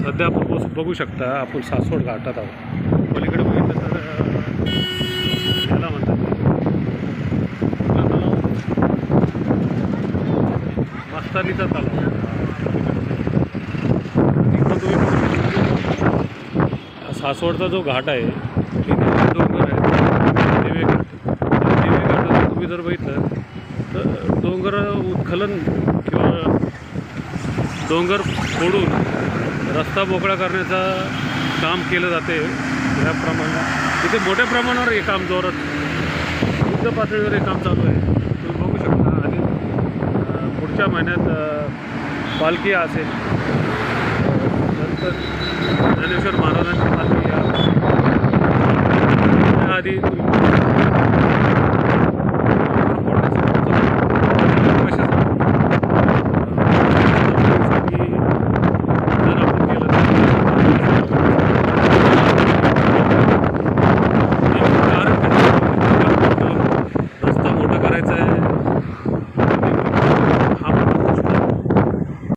सध्या आपण बस- बघू शकता आपण सासवड घाटात आहोत. पलीकडे बघितलं तर अं, याला म्हणतात मस्तानीचा तलाव. तुम्ही सासवडचा जो घाट आहे तिथे डोंगर आहे दिवे घाट. दिवे घाटात तुम्ही जर बघितलं तर डोंगर उत्खलन किंवा डोंगर फोडून रस्ता मोकळा करण्याचा काम केलं जाते. या प्रमाणात. तिथे मोठ्या प्रमाणावर हे काम जोरात युद्ध पातळीवर हे काम चालू आहे. तुम्ही बघू शकता. आणि पुढच्या महिन्यात पालखी असेल नंतर ज्ञानेश्वर महाराजांची पालखी आधी तुम्ही